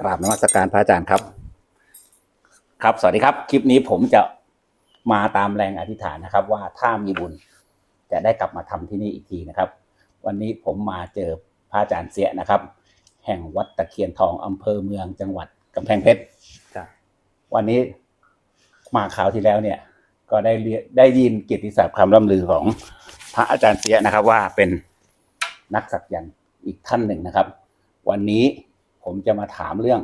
กราบนมัสการพระอาจารย์ครับ ครับ สวัสดีครับ คลิปนี้ผมจะมาตามแรงอธิษฐานนะครับ ว่าถ้ามีบุญจะได้กลับมาทำที่นี่อีกทีนะครับ วันนี้ผมมาเจอพระอาจารย์เสียนะครับ แห่งวัดตะเคียนทองอำเภอเมืองจังหวัดกำแพงเพชรจ้ะวันนี้มาคราวที่แล้วเนี่ย ก็ได้เรียได้ยินเกียรติศัพท์คำล่ำลือของ พระอาจารย์เสียนะครับว่าเป็นนักสักยันต์อีกท่านหนึ่งนะครับ วันนี้ผมจะมาถามเรื่อง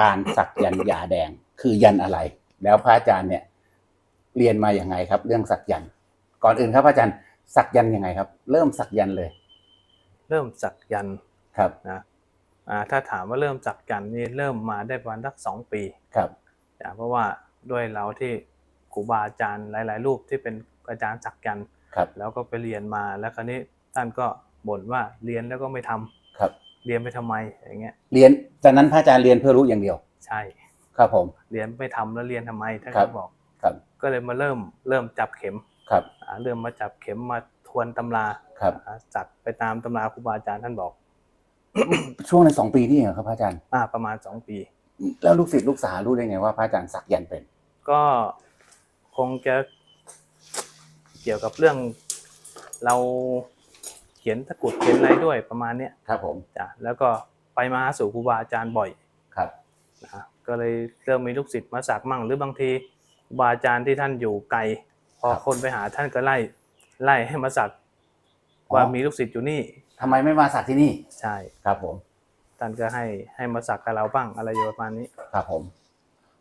การสักยันต์ยาแดงคือยันต์อะไร แล้วพระอาจารย์เนี่ยเรียนมาอย่างไงครับ เรื่องสักยันต์ก่อนอื่นครับพระอาจารย์สักยันต์ยังไงครับ เริ่มสักยันต์เลย เริ่มสักยันต์ครับนะอ่าถ้าถามว่าเริ่มสักยันต์นี่เริ่มมาได้ประมาณสักสองปีครับจ้ะเพราะว่าด้วยเราที่ครูบาอาจารย์หลาย ๆ รูปที่เป็นอาจารย์สักยันต์ ครับ แล้วก็ไปเรียนมาแล้วคราวนี้ท่านก็บ่นว่าเรียนแล้วก็ไม่ทำครับ เรียนไปทำไมอย่างเงี้ย เรียนตอนนั้นพระอาจารย์เรียนเพื่อรู้อย่างเดียว ใช่ ครับผม เรียนไม่ทำแล้วเรียนทำไมท่านครัก็บบอกครับ ก็เลยมาเริ่มเริ่มจับเข็มครับอ่าเริ่มมาจับเข็มมาทวนตำราครับอ่าจัดไปตามตำราครูบาอาจารย์ท่านบอก ช่วงในสองปีนี่เหรอครับพระอาจารย์อ่าประมาณสองปี แล้วลูกศิษย์ลูกสารู้ได้ไงว่าพระอาจารย์สักยันต์เป็น ก็คงจะ เกี่ยวกับเรื่องเราเขียนตะกรุดเขียนอะไรด้วยประมาณเนี้ยครับผมจ้ะแล้วก็ไปมาหาสู่ครูบาอาจารย์บ่อยครับนะก็เลยเริ่มมีลูกศิษย์มาสักมั่งหรือบางทีครูบาอาจารย์ที่ท่านอยู่ไกล พอคนไปหาท่านก็ไล่ไล่ให้มาสักว่ามีลูกศิษย์อยู่นี่ทำไมไม่มาสักที่นี่ใช่ครับผมท่านก็ให้ให้มาสักกับเราบ้างอะไรอยู่ประมาณนี้ครับผม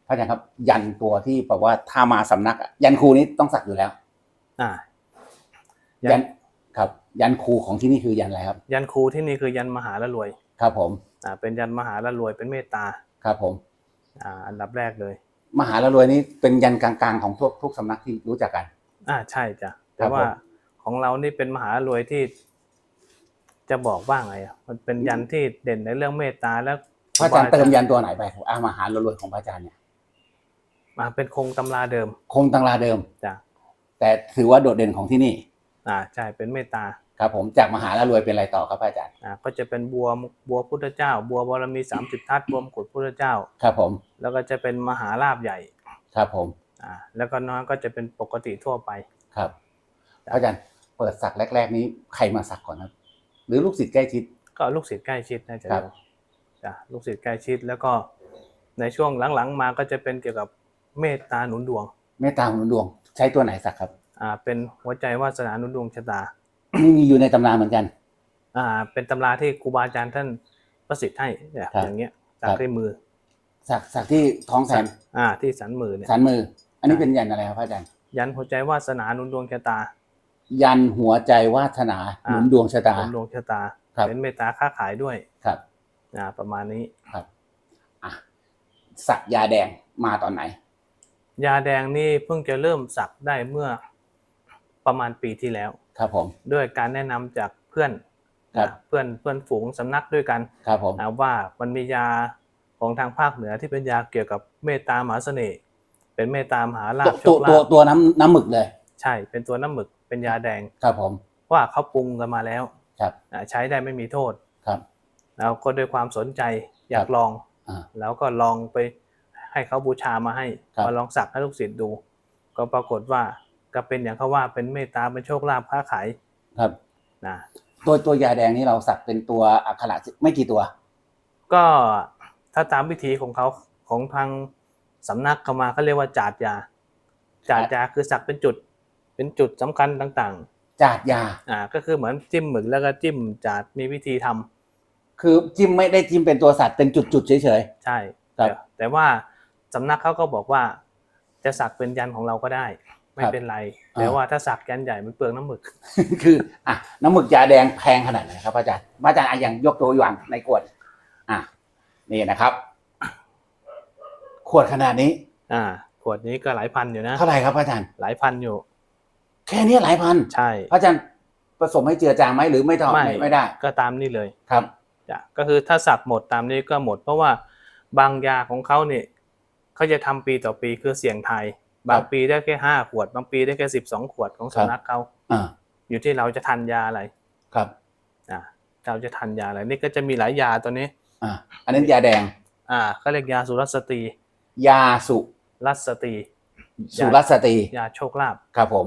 พระอาจารย์ครับยันตัวที่แบบว่าถ้ามาสำนักอะยันครูนี้ต้องสักอยู่แล้ว อ่ายันครับ ยันครูของที่นี่คือยันอะไรครับ ยันครูที่นี่คือยันมหาละรวยครับผมอ่าเป็นยันมหาละรวยเป็นเมตตาครับผม อ่าอันดับแรกเลย มหาละรวยนี้เป็นยันกลางๆของทุกทุกสำนักที่รู้จักกัน อ่าใช่จ้ะครัแต่บว่าผม ของเรานี่เป็นมหารวยที่ จะบอกว่าไงอะมันเป็นยันที่เด่นในเรื่องเมตตาแล้วพระอาจารย์เติมยันตัวไหนไปครับอ่ามหาละรวยของพระอาจารย์เนี่ยมาเป็นคงตำราเดิม คงตังราเดิมจ้ะ แต่ถือว่าโดดเด่นของที่นี่ อ่าใช่เป็นเมตตาครับผมจากมหาละรวยเป็นอะไรต่อครับพระอาจารย์อ่าก็จะเป็นบัวบัวพุทธเจ้า บัวบารมีสามสิบทัศน์บัวมกุฎพุทธเจ้า ครับผม แล้วก็จะเป็นมหาลาบใหญ่ ครับผมอ่าแล้วก็น้อยก็จะเป็นปกติทั่วไปครับพระอาจารย์เปิดสักแรก ๆ นี้ใครมาสักก่อนครับ หรือลูกศิษย์ใกล้ชิด ก็ลูกศิษย์ใกล้ชิดน่าจะครับเรียกจ้ะลูกศิษย์ใกล้ชิดแล้วก็ในช่วงหลังๆ มาก็จะเป็นเกี่ยวกับเมตตาหนุนดวง เมตตาหนุนดวง ใช้ตัวไหนสักครับ อ่า เป็นหัวใจวาสนาหนุนดวงชะตา นี่มีอยู่ในตำราเหมือนกัน อ่า เป็นตำราที่ครูบาอาจารย์ท่านประสิทธิ์ให้เนี่ยครับอย่างเงี้ยครัจากบด้วยมือสักสักที่ท้องแสนอ่า ที่สันมือเนี่ยสันมือ อันนี้เป็นยันอะไรครับพระอาจารย์ ยันหัวใจวาสนาหนุนดวงชะตา ยันหัวใจวาสนาหอ่านุนดวงชะตาหนุนดวงชะตา ครับ เป็นเมตตาค้าขายด้วยครับ อ่าประมาณนี้ ครับ อะสักยาแดงมาตอนไหน ยาแดงนี่เพิ่งจะเริ่มสักได้เมื่อประมาณปีที่แล้ว ครับผม ด้วยการแนะนำจากเพื่อนครับอ่าเพื่อนเพื่อนฝูงสำนักด้วยกันครับผมนะว่ามันมียาของทางภาคเหนือที่เป็นยาเกี่ยวกับเมตตามหาเสน่ห์เป็นเมตตามหาลาตัวภโชตัวคตัวลาภตัวน้ำน้ำหมึกเลย ใช่เป็นตัวน้ำหมึกเป็นยาแดงครับผม ว่าเขาปรุงกันมาแล้วครับอ่าใช้ได้ไม่มีโทษครับแล้วก็ด้วยความสนใจอยากลองอ่าแล้วก็ลองไป ให้เขาบูชามาให้ครับมาลองสักให้ลูกศิษย์ดู ก็ปรากฏว่าก็เป็นอย่างเขาว่าเป็นเมตตาเป็นโชคลาภค้าขายครับนะตัวตัวยาแดงนี้เราสักเป็นตัวอักขระไม่กี่ตัว ก็ถ้าตามวิธีของเขาของทางสำนักเขามาเขาเรียกว่าจาดยา จาดยาคือสักเป็นจุด เป็นจุดสำคัญต่างจาดยาๆอ่า ก็คือเหมือนจิ้มหมึกแล้วก็จิ้มจาดมีวิธีทำคือจิ้มไม่ได้จิ้มเป็นตัวสัตว์เป็นจุดๆเฉยใช่ครับแต่แต่ว่า สำนักเขาก็บอกว่า จะสักเป็นยันของเราก็ได้ ไม่ครับเป็นไรอ่าแต่ว่าถ้าสักยันใหญ่มันเปลืองน้ำหมึกๆคืออะน้ำหมึกยาแดงแพงขนาดไหนครับอาจารย์อาจารย์อะอย่างยกตัวอย่างในขวด อะนี่นะครับ ขวดขนาดนี้ อ่า ขวดนี้ก็หลายพันอยู่นะเท่าไหร่ครับอาจารย์หลายพันอยู่ แค่นี้หลายพันใช่อาจารย์ผสมให้เจือจางไหมหรือไม่ต้องไม่ไม่ไม่ได้ ก็ตามนี่เลยครับจ้ะก็คือถ้าสักหมดตามนี้ก็หมด เพราะว่าบางยาของเขาเนี่ย เขาจะทำปีต่อปีคือเสี่ยงไทายบางปีได้แค่ห้าขวด บางปีได้แค่สิบสองขวดของสำนักเขาอ่าอยู่ที่เราจะทานยาอะไรครับอ่าเราจะทานยาอะไรนี่ก็จะมีหลายยาตัวนี้ อ่าอันนั้นยาแดง อ่าเขาเรียกยาสุรัสตรี ยาสุรัสตรีสุรัสตรียาโชคลาภครับผม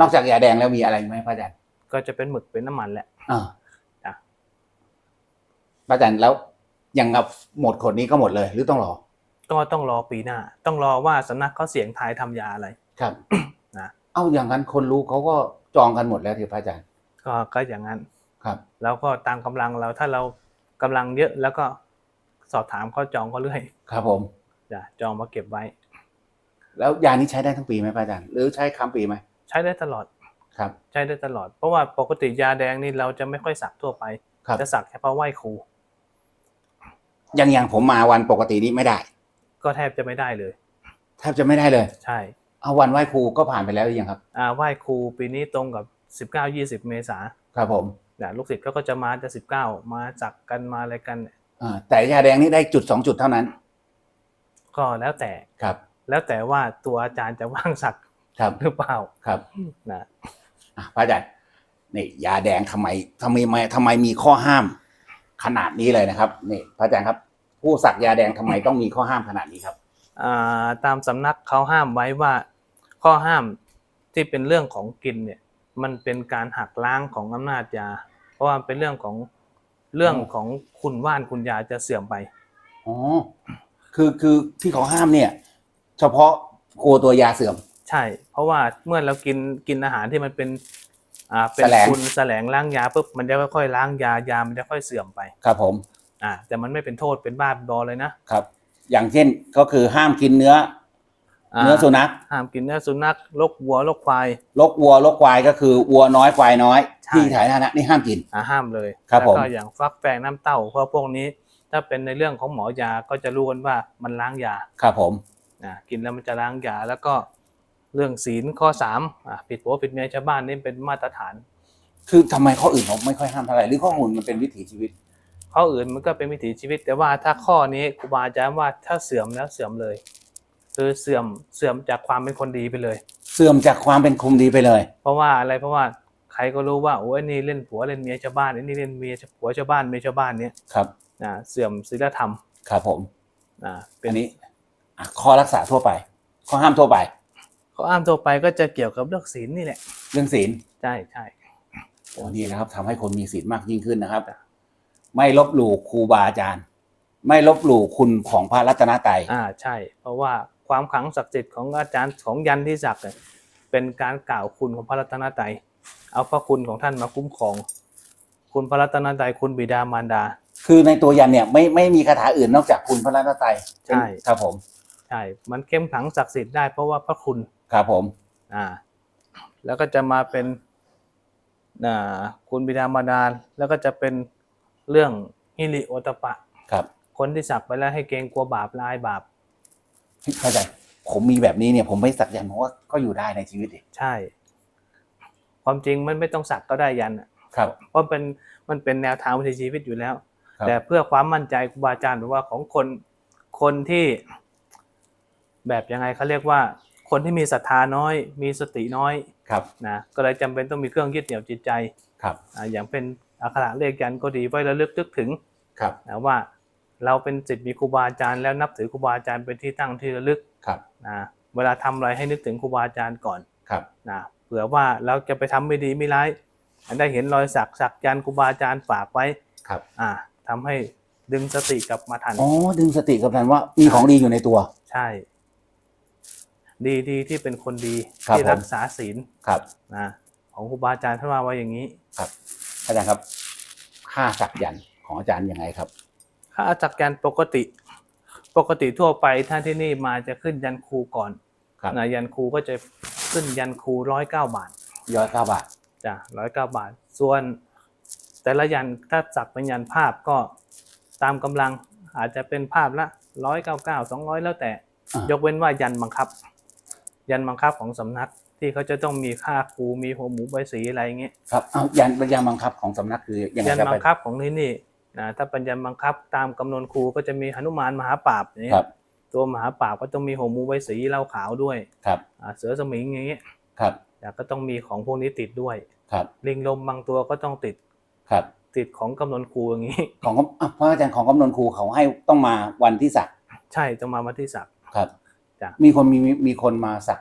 นอกจากยาแดงแล้วมีอะไรไหมพระอาจารย์ก็จะเป็นหมึกเป็นน้ำมันแหละอ่าจ้ะพระอาจารย์แล้วยังเอาหมดขวดนี้ก็หมดเลยหรือต้องรอ ก็ต้องรอปีหน้า ต้องรอว่าสำนักเขาเสียงทายทำยาอะไรครับนะเอ้าอย่างนั้นคนรู้เขาก็จองกันหมดแล้วที่พระอาจารย์ ก็ก็อย่างนั้นครับ แล้วก็ตามกำลังเราถ้าเรากำลังเยอะแล้วก็สอบถามเขาจองเขาเรื่อยครับผมจะจองมาเก็บไว้ แล้วยานี้ใช้ได้ทั้งปีไหมพระอาจารย์หรือใช้ค้ำปีไหมใช้ได้ตลอดครับ ใช้ได้ตลอด เพราะว่าปกติยาแดงนี่เราจะไม่ค่อยสักทั่วไปครับจะสักเฉพาะไหว้ครูอย่างอย่างผมมาวันปกตินี้ไม่ได้ ก็แทบจะไม่ได้เลย แทบจะไม่ได้เลย ใช่เอาวันไหว้ครูก็ผ่านไปแล้วหรือยังครับอ่าไหว้ครูปีนี้ตรงกับสิบเก้ายี่สิบเมษาครับผมเนี่ยลูกศิษย์เขาก็จะมาจะสิบเก้ามาจักกันมาอะไรกันเนี่ยอ่าแต่ยาแดงนี่ได้จุดสองจุดเท่านั้น ก็แล้วแต่ครับ แล้วแต่ว่าตัวอาจารย์จะว่างสักครับหรือเปล่าครับนะอะพระอาจารย์นี่ยาแดงทำไมทำไมไม่ทำไมมีข้อห้ามขนาดนี้เลยนะครับนี่พระอาจารย์ครับ ผู้สักยาแดงทำไมต้องมีข้อห้ามขนาดนี้ครับ อ่าตามสำนักเขาห้ามไว้ว่าข้อห้ามที่เป็นเรื่องของกินเนี่ยมันเป็นการหักล้างของอำนาจยา เพราะว่าเป็นเรื่องของเรื่องของคุณว่านคุณยาจะเสื่อมไปอ๋อคือคือที่เขาห้ามเนี่ย เฉพาะกลัวตัวยาเสื่อม ใช่ เพราะว่าเมื่อเรากินกินอาหารที่มันเป็นอ่าเป็นแสลงคุณแสลงล้างยาปุ๊บมันจะค่อยๆล้างยายามันจะค่อยเสื่อมไป ครับผม อ่าแต่มันไม่เป็นโทษเป็นบ้าบอเลยนะครับ อย่างเช่นก็คือห้ามกินเนื้ออาเนื้อสุนัขห้ามกินเนื้อสุนัขลกวัวลกควาย ลกวัวลกควายก็คือวัวน้อยควายน้อย ใช่ ที่ถ่ายฐานะนี่ห้ามกิน อ่าห้ามเลยครับแล้วผมก็อย่างฟักแฟงน้ำเต้าเพราะพวกนี้ ถ้าเป็นในเรื่องของหมอยาก็จะรู้กันว่ามันล้างยาครับผม อ่ากินแล้วมันจะล้างยาแล้วก็เรื่องศีลข้อสามอ่าผิดผัวผิดเมียชาวบ้านนี่เป็นมาตรฐาน คือทำไมข้ออื่นผมไม่ค่อยห้ามเท่าไหร่หรือข้อมูลมันเป็นวิถีชีวิต ข้ออื่นมันก็เป็นวิถีชีวิต แต่ว่าถ้าข้อนี้ครูบาอาจารย์ว่าถ้าเสื่อมแล้วเสื่อมเลย คือเสื่อมเสื่อมจากความเป็นคนดีไปเลย เสื่อมจากความเป็นคุมดีไปเลย เพราะว่าอะไรเพราะว่าใครก็รู้ว่าโอ้ยนี่เล่นผัวเล่นเมียชาวบ้านไอ้นี่เล่นเมียผัวชาวบ้านเมียชาวบ้านเนี่ยครับอ่าเสื่อมศีลธรรมครับผมอ่าเป็อันนนี้อะข้อรักษาทั่วไปข้อห้ามทั่วไปข้ออ้างทั่วไปก็จะเกี่ยวกับเรื่องศีลนี่แหละ เรื่องศีลใช่ใช่โอ้นี่นะครับทำให้คนมีศีลมากยิ่งขึ้นนะครับ ไม่ลบหลู่ครูบาอาจารย์ ไม่ลบหลู่คุณของพระรัตนตรัยอ่าใช่ เพราะว่าความขลังศักดิ์สิทธิ์ของอาจารย์ของยันที่ศักดิ์เนี่ยเป็นการกล่าวคุณของพระรัตนตรัยเอาพระคุณของท่านมาคุ้มครอง คุณพระรัตนตรัยคุณบิดามารดา คือในตัวยันเนี่ยไม่ไม่มีคาถาอื่นนอกจากคุณพระรัตนตรัยใช่ ครับผม ใช่ มันเข้มขลังศักดิ์สิทธิ์ได้เพราะว่าพระคุณ ครับผม อ่า แล้วก็จะมาเป็นอ่าคุณบิดามารดาแล้วก็จะเป็น เรื่องฮิริโอตปปะ ครับ คนที่สักไปแล้วให้เกรงกลัวบาปลายบาป เข้าใจ ผมมีแบบนี้เนี่ย ผมไม่สักยันต์ผมว่าก็อยู่ได้ในชีวิตดิใช่ ความจริงมันไม่ต้องสักก็ได้ยันอะครับ เพราะเป็นมันเป็นแนวทางวิถีชีวิตอยู่แล้ว ครับ แต่เพื่อความมั่นใจครูบาอาจารย์หรือว่าของคนคนที่ แบบยังไงเขาเรียกว่า คนที่มีศรัทธาน้อย มีสติน้อยครับ นะก็เลยจำเป็นต้องมีเครื่องยึดเหนี่ยวจิตใจครับ อ่าอย่างเป็น อักขระเลขยันต์ก็ดีไว้ระลึกนึกถึงครับนะว่าเราเป็นศิษย์มีครูบาอาจารย์แล้วนับถือครูบาอาจารย์เป็นที่ตั้งที่ระลึกครับนะเวลาทำอะไรให้นึกถึงครูบาอาจารย์ก่อนครับนะเผื่อว่าเราจะไปทำไม่ดีไม่ร้ายได้เห็นรอยสักสักยันต์ครูบาอาจารย์ฝากไว้ครับอ่าทำให้ดึงสติกลับมาทันอ๋อดึงสติกับทันว่ามีของดีอยู่ในตัว ใช่ ดีดีที่เป็นคนดีครับที่ผมรักษาศีลครับนะของครูบาอาจารย์ท่านว่าไว้อย่างนี้ครับ อาจารย์ครับ ค่าสักยันต์ของอาจารย์ยังไงครับ ค่าจักยันต์ปกติ ปกติทั่วไปท่านที่นี่มาจะขึ้นยันครูก่อนครับ นะยันครูก็จะขึ้นยันครูร้อยเก้าบาทย้อยเก้าบาทจ้ะร้อยเก้าบาท ส่วน แต่ละยันถ้าสักเป็นยันภาพก็ตามกำลังอาจจะเป็นภาพละร้อยเก้าเก้าสองร้อยแล้วแต่ อ่ายยกเว้นว่ายันบังคับ ยันบังคับของสำนักที่เขาจะต้องมีค่าครูมีหัวหมูใบสีอะไรอย่างเงี้ยครับเอายันเป็นยันบังคับของสำนักคือยังไงยันครับบังคับของที่นี่นะถ้าเป็นยันบังคับตามกำนวนครูก็จะมีหนุมานมหาปราบอย่างเงี้ครัยบตัวมหาปราบก็ต้องมีหัวหมูใบสีเหล้าขาวด้วยครับอ่าเสือสมิงอย่างเงี้ยครับแต่ก็ต้องมีของพวกนี้ติดด้วยครับลิงลมบางตัวก็ต้องติดครับติดของกำนวนครูอย่างนี้ของอะพระอาจารย์ของกำนนครูเขาให้ต้องมาวันที่สักใช่ต้องมาวันที่สักครับ จ้ะมีคนมีมีมีคนมาสัก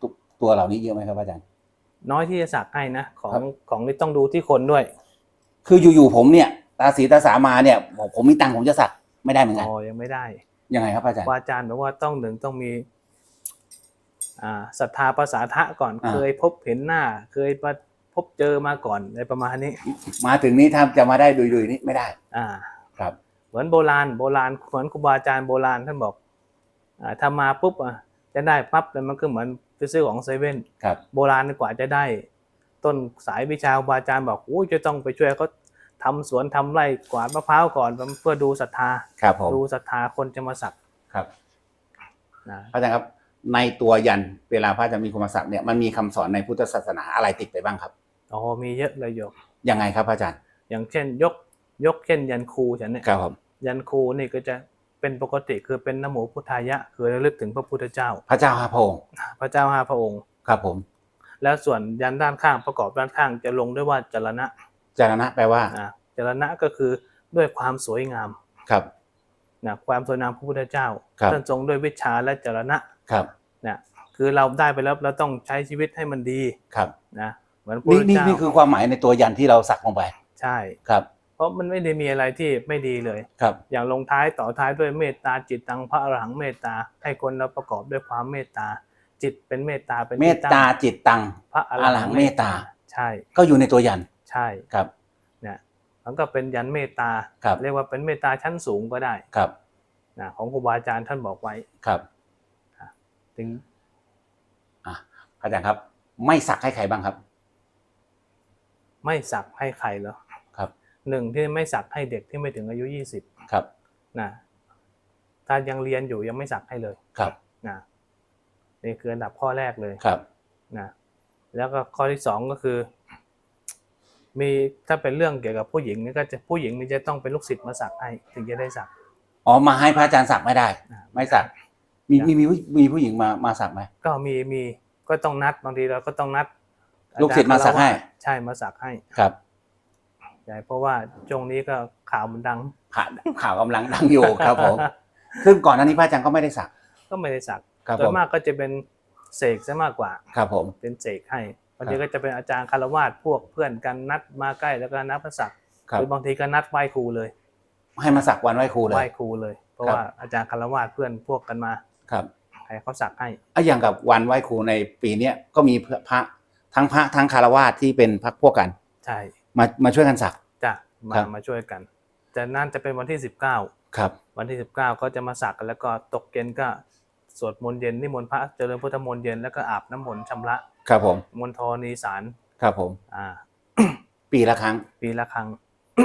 ตุตัวเหล่านี้เยอะไหมครับอาจารย์ น้อยที่จะสักให้นะของครับของนี่ต้องดูที่คนด้วย คืออยู่ๆผมเนี่ย ตาสีตาสามาเนี่ยบอกผมมีตังค์ผมจะสักไม่ได้เหมือนกันอ๋อยังไม่ได้ยังไงครับอาจารย์ครูอาจารย์บอกว่าต้องหนึ่งต้องมีอ่าศรัทธาภาษาทะก่อนอ่าเคยพบเห็นหน้า เคยมาพบเจอมาก่อนอะไรประมาณนี้ มาถึงนี้ถ้าจะมาได้ดุยๆนี่ไม่ได้ อ่า ครับ เหมือนโบราณโบราณเหมือนครูบาอาจารย์โบราณท่านบอกอ่า ถ้ามาปุ๊บอะจะได้ปั๊บเลยมันก็เหมือนไปซื้อของเซเว่นครับโบราณกว่าจะได้ ต้นสายวิชาครูบาอาจารย์บอกโอ้ยจะต้องไปช่วยเขาทำสวนทำไร่กวาดมะพร้าวก่อนเพื่อดูศรัทธาครับผมดูศรัทธาคนจะมาสักครับนะพระอาจารย์ครับในตัวยันเวลาพระอาจารย์มีคนมาสักเนี่ยมันมีคำสอนในพุทธศาสนาอะไรติดไปบ้างครับอ๋อมีเยอะเลยโยมยังไงครับพระอาจารย์ อย่างเช่นยกยกเช่นยันครูฉันเนี่ยครับผมยันครูนี่ก็จะ เป็นปกติคือเป็นนโมพุทธายะ คือระลึกถึงพระพุทธเจ้า พระเจ้าห้าพระองค์พระเจ้าห้าพระองค์ ครับผม แล้วส่วนยันด้านข้างประกอบด้านข้างจะลงด้วยว่าจรณะจารณะแปลว่านะจรณะก็คือด้วยความสวยงามครับนะความสวยงามพระพุทธเจ้าครับท่านทรงด้วยวิชาและจรณะครับนะคือเราได้ไปแล้วเราต้องใช้ชีวิตให้มันดีครับนะเหมือนพระพุทนี่ธนี่เจ้านี่คือความหมายในตัวยันที่เราสักลงไป ใช่ครับ เพราะมันไม่ได้มีอะไรที่ไม่ดีเลย ครับ อย่างลงท้ายต่อท้ายด้วยเมตตาจิตตังพระอรหังเมตตาให้คนเราประกอบด้วยความเมตตา จิตเป็นเมตตาเป็นเมตตาจิตตังพระออรรหัหังงเมเมตตตาตาใช่ ก็อยู่ในตัวยันใช่ครับเนี่ยมันก็เป็นยันเมตตาครับเรียกว่าเป็นเมตตาชั้นสูงก็ได้ครับนะของครูบาอาจารย์ท่านบอกไว้ครับถึงอะอาจารย์ครับ ไม่สักให้ใครบ้างครับ ไม่สักให้ใครแล้วครับ หนึ่งที่ไม่สักให้เด็กที่ไม่ถึงอายุยี่สิบครับนะถ้ายังเรียนอยู่ยังไม่สักให้เลยครับนะนี่คืออันดับข้อแรกเลยครับนะแล้วก็ข้อที่สองก็คือ มีถ้าเป็นเรื่องเกี่ยวกับผู้หญิงนี่ก็จะผู้หญิงนี่จะต้องเป็นลูกศิษย์มาสักให้ถึงจะได้สักอ๋อมาให้พระอาจารย์สักไม่ได้อ่าไม่สักมีมีมีผู้มีผู้หญิงมามาสักไหมก็มีมีก็ต้องนัดบางทีเราก็ต้องนัด ลูกศิษย์มาสักให้ ใช่มาสักให้ครับ ใช่เพราะว่าช่วงนี้ก็ข่าวมันดังข่าวข่าวกำลังดังอยู่ครับผมซึ่งก่อนหน้านี้พระอาจารย์ก็ไม่ได้สัก ก็ไม่ได้สักครับโดผยมมากก็จะเป็นเสกซะมากกว่า ครับผม เป็นเสกให้บางทีก็จะเป็นอาจารย์คารวาสพวกเพื่อนกันนัดมาใกล้แล้วก็นัดมาสักครับหรือบางทีก็นัดไหว้ครูเลย ให้มาสักวันไหว้ครูเลไหว้ยครูเลย เพราะครับว่าอาจารย์คารวาสเพื่อนพวกกันมา ครับให้เขาสักให้อะอย่างกับวันไหว้ครูในปีเนี้ยก็มีพระทั้งพระทั้งคารวาสที่เป็นพรรคพวกกัน ใช่ มามาช่วยกันสักจ้ะมาครับ มาช่วยกันแต่นั่นจะเป็นวันที่สิบเก้าครับ วันที่สิบเก้าก็จะมาสักกันแล้วก็ตกเย็นก็สวดมนต์เย็นนิมนต์พระเจริญพุทธมนต์เย็นแล้วก็อาบน้ำมนต์ชำระครับผม มนทนีสารครับผม อ่า ปีละครั้ง ปีละครั้ง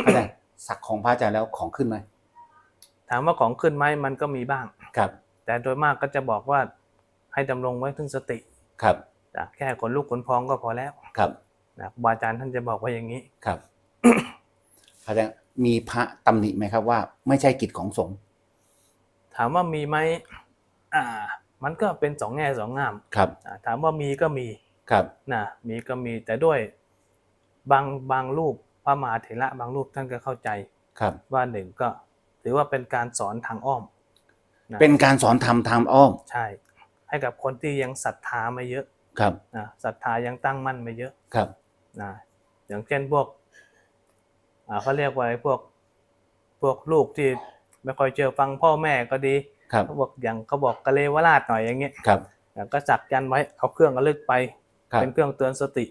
อาจารย์สักของพระอาจารย์แล้วของขึ้นไหมถามว่าของขึ้นไหมมันก็มีบ้าง ครับ แต่โดยมากก็จะบอกว่าให้ดำรงไว้ถึงสติครับนะแค่ขนลุกขนพองก็พอแล้ว ครับ นะครูบาอาจารย์ท่านจะบอกว่าอย่างนี้ครับอาจารย์มีพระตำหนิไหมครับว่า ไม่ใช่กิจของสงฆ์ถามว่ามีไหมอ่า มันก็เป็นสองแง่สองงามครับอ่าถามว่ามีก็มีครับนะมีก็มีแต่ด้วยบางบางรูปพระมหาเถระบางรูปท่านก็เข้าใจครับ ว่าหนึ่งก็ถือว่าเป็นการสอนทางอ้อมนะเป็นการสอนธรรมทางอ้อม ใช่ ให้กับคนที่ยังศรัทธาไม่เยอะครับนะศรัทธายังตั้งมั่นไม่เยอะครับ นะอย่างเช่นพวกอ่าเขาเรียกว่าไอ้พวกพวกลูกที่ไม่ค่อยเจอฟังพ่อแม่ก็ดีครับเขาบอกอย่างเขาบอกกะเลวราดหน่อยอย่างเงี้ยครับอะก็จักยันไว้เอาเครื่องระลึกไปครับเป็นเครื่องเตือนสติ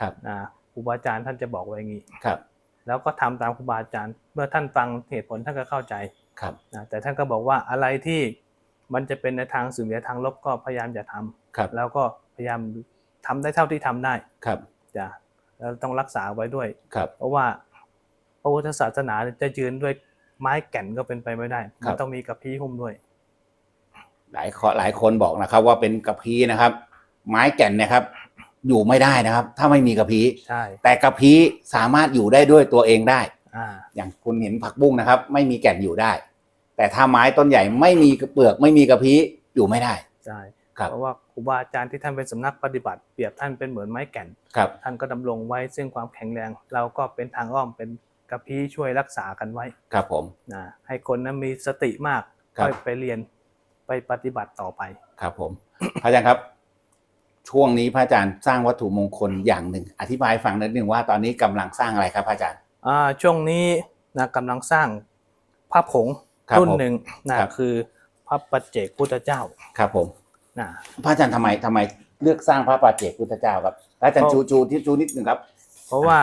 ครับนะครูบาอาจารย์ท่านจะบอกไว้อย่างนี้ครับ แล้วก็ทำตามครูบาอาจารย์ เมื่อท่านฟังเหตุผลท่านก็เข้าใจครับนะแต่ท่านก็บอกว่าอะไรที่มันจะเป็นในทางสื่อในทางลบก็พยายามอย่าทำครับแล้วก็พยายามทำได้เท่าที่ทำได้ครับจ้ะ แล้วต้องรักษาไว้ด้วยครับ เพราะว่าพระพุทธศาสนาจะยืนด้วยไม้แก่นก็เป็นไปไม่ได้ครัมันบต้องมีกับพี่หุ้มด้วย หลายคนหลายคนบอกนะครับ ว่าเป็นกระพี้นะครับ ไม้แก่นเนะครับ อยู่ไม่ได้นะครับ ถ้าไม่มีกระพี้ใช่แต่กระพี้สามารถอยู่ได้ด้วยตัวเองได้อ่าอย่างคุณเห็นผักบุ้งนะครับ ไม่มีแก่นอยู่ได้ แต่ถ้าไม้ต้นใหญ่ไม่มีเปลือกไม่มีกระพี้อยู่ไม่ได้ใช่ครับ เพราะว่าครูบาอาจารย์ที่ท่านเป็นสำนักปฏิบัติเปรียบท่านเป็นเหมือนไม้แก่นครับท่านก็ดำรงไว้ซึ่งความแข็งแรง เราก็เป็นทางอ้อมเป็นกระพี้ช่วยรักษากันไว้ครับผมนะให้คนนั้นมีสติมากครับค่อยไปเรียนไปปฏิบัติต่อไปครับผมพระอาจารย์ครับ ช่วงนี้พระอาจารย์สร้างวัตถุมงคลอย่างหนึ่ง อธิบายให้ฟังนิดนึงว่าตอนนี้กำลังสร้างอะไรครับพระอาจารย์อ่าช่วงนี้นะกำลังสร้างพระผงครับรุ่นผมหนึ่งนะครับคือพระปัจเจกพุทธเจ้าครับผม นะพระอาจารย์ทำไมทำไมเลือกสร้างพระปาเจกพุทธเจ้าครับพระอาจารย์เพชูราะชูที่ชูนิดหนึ่งครับ เพราะว่า